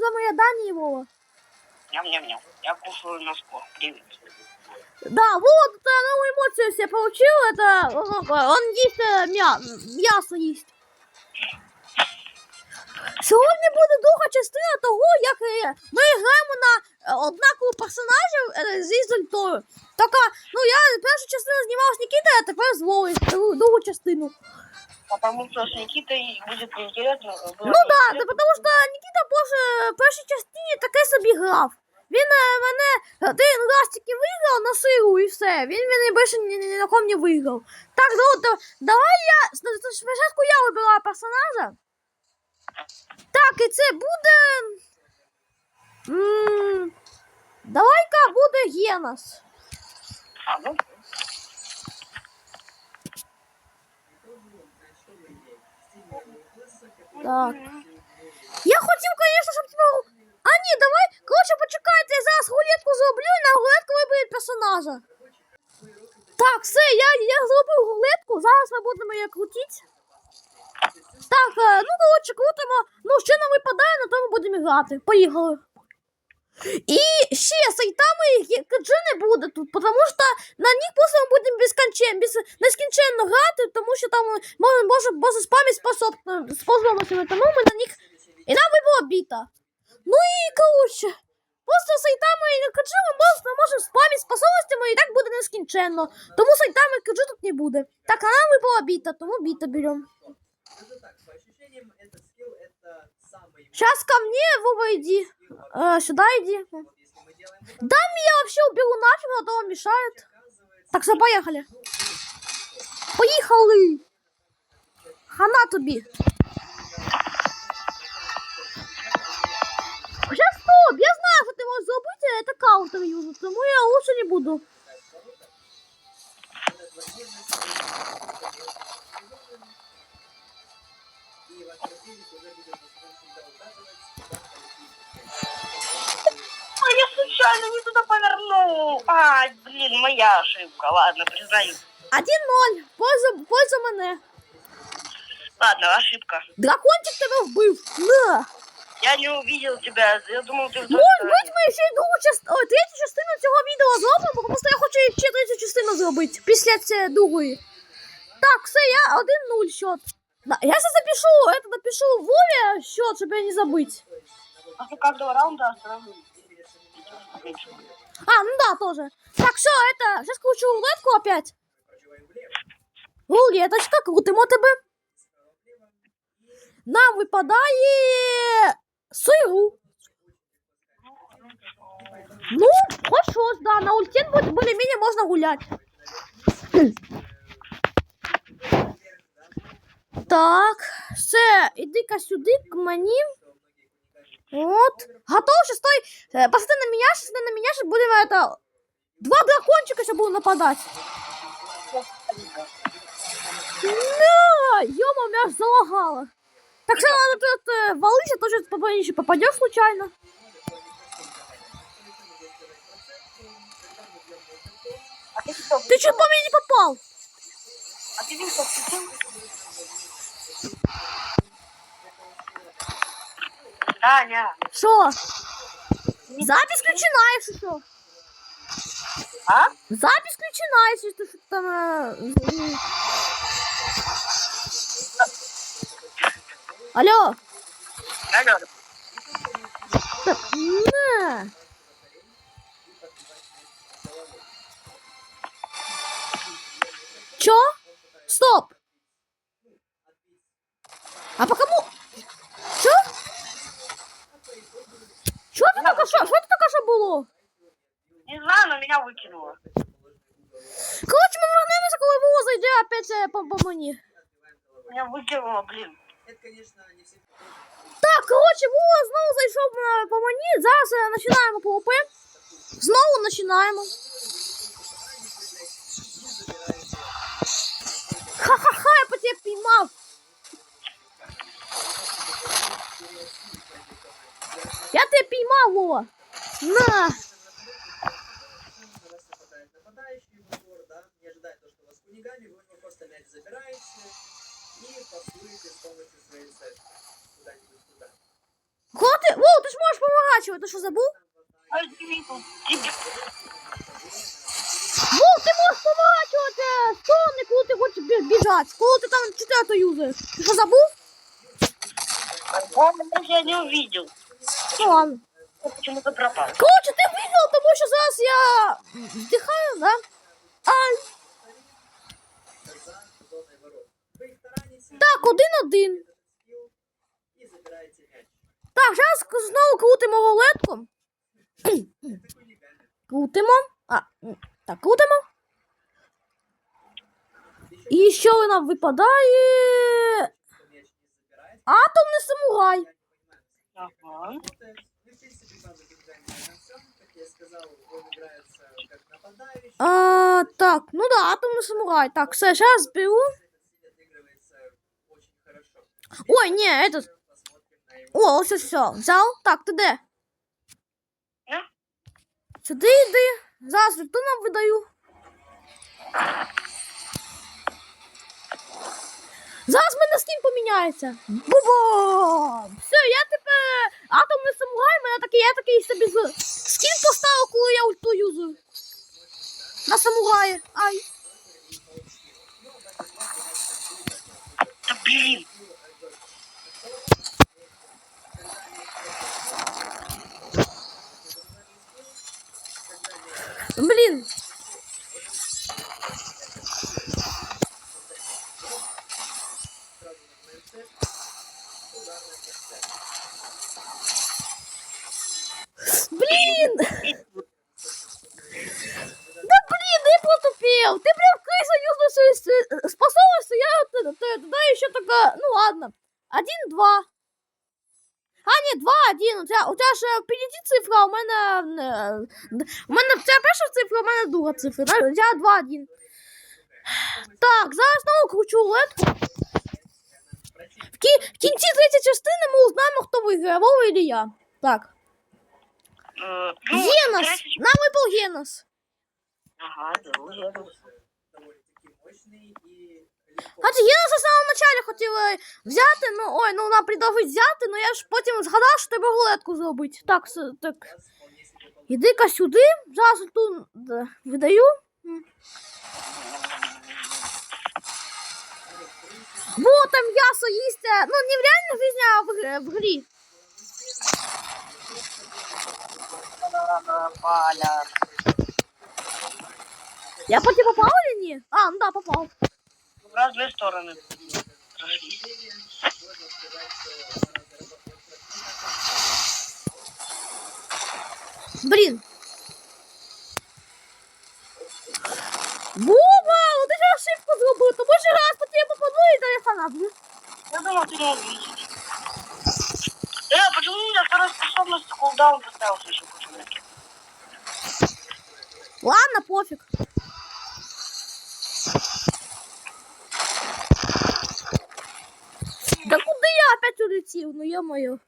за мои данные, Вова. Ням-ням-ням. Я кушаю носков. Привет. Да, вот, это новую эмоцию себе получил, это, э, он есть, э, мя, м'ясо їсть. Сьогодні буде друга частина того, як е, ми граємо на е, однакових персонажів е, зі Зольтою. Така, ну я першу частину знімав з Нікітою, а тепер з Вовою, другу, другу частину. Потому что с Никитой будет неинтересно. Ну да, це тому що Нікіта боже, в першій частині таке собі грав. Він е, мене один раз тільки виграв на силу і все. Він мене більше ні, ні, ні на ком не виграв. Так, ну, то, давай я с- спочатку я вибираю персонажа. Так, і це буде. м, Давай-ка буде Генос. А, ну, Так. Я хотів, звісно, щоб тебе. А ні, давай. Коротше, почекайте, я зараз рулетку зроблю і на рулетку виберуть персонажа. Так, все, я, я зробив рулетку, зараз ми будемо її крутити. Так, е, ну коротше, крутимо. Ну, що нам випадає, на тому будемо грати. Поїхали. І ще сайтами КДЖ не буде тут, тому що на них просто ми будемо безкончен, без, нескінченно грати, тому що там може, може, може спамить способ, способностями, тому ми на них і нам вибила біта. Ну і коротше, просто сайтами і КДЖ ми просто можемо спамити способностями і так буде нескінченно. Тому сайтами КДЖ тут не буде. Так, а нам вибила біта, тому біта беремо. Скажу так, по ощущениям, этот скилл это самый Сейчас ко мне, Вова, иди. Э, сюда иди. Да, меня вообще уберу нафиг, а то он мешает. Так что поехали. Поехали. Хана туби. Сейчас стоп, я знаю, что ты можешь забыть, а это каунтер юзать, потому я лучше не буду. А я случайно не туда повернул. А, блин, моя ошибка. Ладно, признаю. 1-0. Польза, польза мене. Ладно, ошибка. Дракончик тебе вбив. На. Я не увидел тебя. Я думал, ты в той Може стороне. бути, ми ще й другу частину, ой, третю частину цього відео зробимо, тому що я хочу ще третю частину зробити після цієї другої. Так, все, я 1-0 счет. Да, я сейчас запишу, это напишу Вове счет, чтобы я не забыть. После каждого раунда сразу. А, ну да, тоже. Так, все, это, сейчас кручу рулетку опять. Рулеточка, крутимо тебе. Нам випадає сиру. Ну, хорошо, да, на ультен будет более-менее можно гулять. Так, все, іди-ка сюди к мені. От. Готов шестой. Посмотри на меня, сейчас на меня, сейчас будем это... Два дракончика сейчас будут нападать. Да, ё меня аж залагало. Так что надо тут валыся, тоже попадешь, попадешь случайно. А ты что, Ты чуть по мне не попал. А ты видел, включил? Таня. Що? Запись включена, якщо что? А? Запись включена, якщо ти що там. е, Алло. Алло. Та- На. меня выкинуло. Короче, мы вернемся, коли Вова зайде опять е, по, по мені. Меня выкинуло, блин. Это, конечно, не все. Так, короче, Вова знову зайшов е, по мені. Зараз е, починаємо ПВП. Знову починаємо. Ха-ха-ха, я по тебе піймав. Я тебе піймав, Вова. На. На Что кунигами, вы его просто мяч забираете и пасуете с помощью своей сетки куда-нибудь туда. Коли ти, Вова, ти ж можеш побачили, ти що забув? А дивіться, тебе Ну, ти можеш поворачувати сторони, коли ти хочеш бі- біжати, коли там четверту юзаєш. Ти що забув? По-моему, я не увидел. Ну ладно. Почему-то пропал. Коротше, ти виграв, тому що зараз я вдихаю, да? Ай, за зоной ворот. Вы их тараните, так, один-один. этот скилл и забираете мяч. Так, зараз знову крутимо рулетку. Это хулиганы. Крутимо. А, м, так, крутимо. І що вона випадає? Что мяч не забирает, Атомний самурай. я не понимаю, Ага. работает. Ну, в принципе, база Бигдани на всем, как я сказал, он играется как нападающий. А, так, ну да, атомний самурай. Так, все, зараз беру. Ой, ні, этот. О, ось все. Взяв. Так, ти де? Сюди йди. Зараз хто нам видаю. Зараз мене скін поміняється. Бубом! Все, я тепер атомний самурай, мене такий, я такий собі з... скін поставив, коли я ульту юзую. На самураї. Ай. Блін. Блін! Да блін, я протупел! Ты прям крыса юзал свою с- способность, я т- т- тогда еще только, ну ладно, один-два. А, ні, два-один, у тебя, у тебя ж е, впереді цифра, у мене, е, у мене, це перша цифра, у мене друга цифра, да? у тебя два-один. Так, зараз знову кручу рулетку. В, кі, в кінці третьої частини ми узнаємо, хто виграє, Вова или я. Так. Э, ну, Генос! Нам випав Генос. Ага, да, уже. довольно-таки мощный и легко. Хоча Геноса в самому началі хотіли взяти, ну ой, ну нам предложить взяти, ну я ж потім згадав, що треба рулетку зробити. Так, так. Іди-ка сюди, зараз тут да, видаю. Во, там м'ясо їсти. Ну, не в реальній житті, а в, в грі. Я по тебе попав или ні? А, ну да, попав. В разные стороны. Можно сказать, что пора заработать Блін. Буба, ну ти ж ошибку зробив, то може раз по тебе попаду і телефона, блін. Я думал, ты не увидишь. Э, почему у меня вторая способность кулдаун поставился еще почему-то? Ладно, пофиг. Я? Ну ё-моё.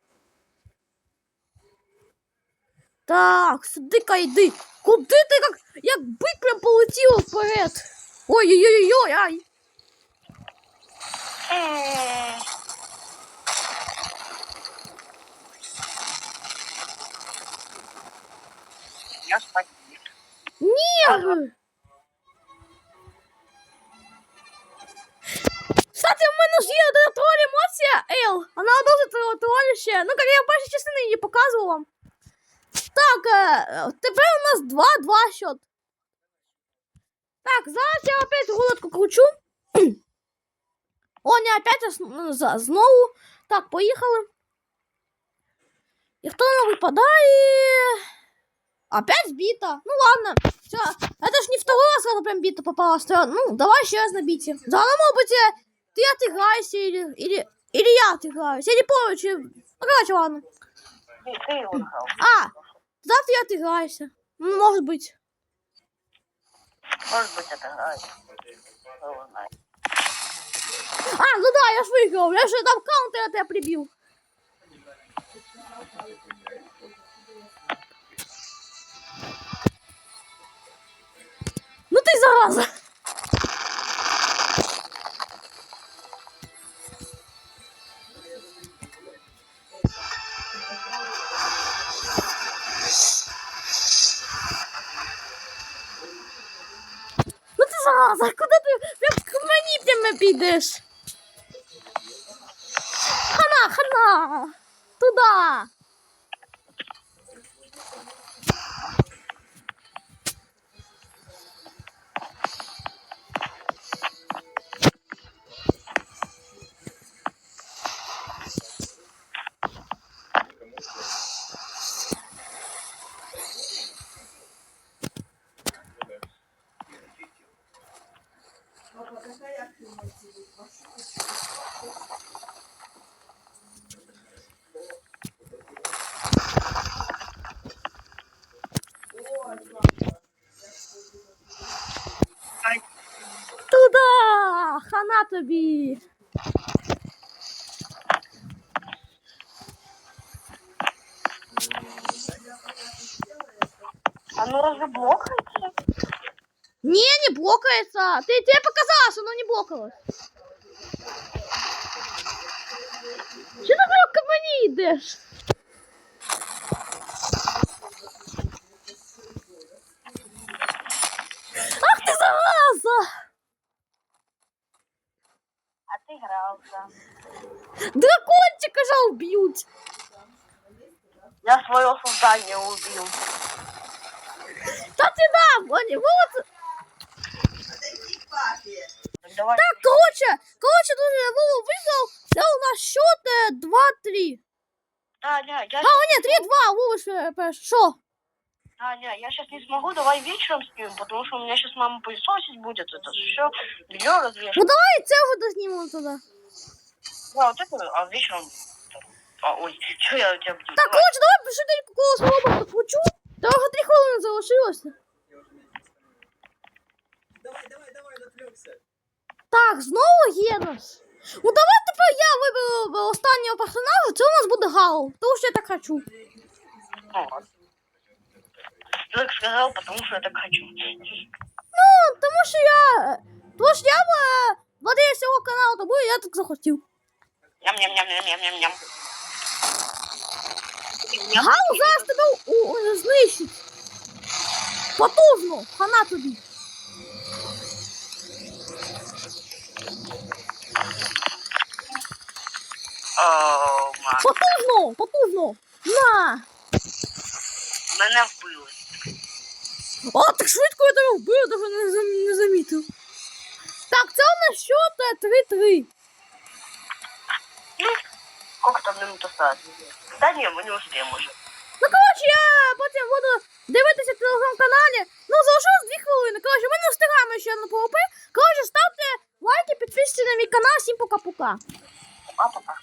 Так, сюди-ка йди. Куди ти як, як бик прям полетів вперед? Ой-ой-ой-ой, ай. Я спать не. Ні. Кстати, тепер у нас 2-2 счет. Так, зараз я опять рулетку кручу. О, не опять, а с- ну, за- знову. Так, поїхали. І хто не випадає? Опять сбито. Ну ладно. Все. Это ж не второй раз сразу прям бита попалась. То- Ну, давай еще раз на бите. Заодно, может быть, э, ты отыграешься или, или, или я отыграюсь. Я не помню, чем... Ну, короче, ладно. Ты, ты его нахал. А, завтра ты отыграешься. Ну, может быть. Может быть, знает. А, ну да, я ж выиграл. Я же там каунтер тебя прибил. Ну ты зараза. Зараза, куди ти мені прямо підеш? Тобі! А ну разве блокается? Не, не блокается. Ты тебе показалось, оно не блокалось. Че ты прям ко мне идешь? Дракончика же убьют. Я свое создание убил. Да ты да, Ваня, вот. Давай. Так, короче, короче, тут я Вова выиграл. Да, у нас счет э, 2-3. Таня, я, А, о, нет, 3-2, Вова, э, что? Таня, я сейчас не смогу, давай вечером спим, потому что у меня сейчас мама пылесосить будет, это все, белье Ну развешивать. давай це вже дознімемо туди. Да, вот это, а вечером... А, ой, что я у буду? Так, коротше, давай швиденько коло свого покручу. Та вже 3 хвилини залишилося. Давай, давай, давай, отвлекся. Так, знову Генос. Ну давай тепер я виберу е, останнього персонажа, це у нас буде Гал, тому що я так хочу. Ну, так сказал, потому что я так хочу. Ну, тому що я. Тому що я е, владію цього каналу, тому я так захотів. Ням-ням-ням-ням-ням-ням. Гал зараз тебе у, у, знищить. Потужно, хана тобі. Оу, ма. Потужно, потужно. На. Мене вбили. О, так швидко я тебе вбив, даже не, зам- не замітив. Так, це у нас счет е, 3-3. Сколько там минут осталось? Да не, мы не успеем уже. Ну, коротше, я потім буду дивитися в телеграм-каналі. Ну, залишилось 2 хвилини. Коротше, ми не встигаємо ще на ПВП. Коротше, ставте лайки, підписуйтесь на мій канал. Всім пока-пока. Пока-пока.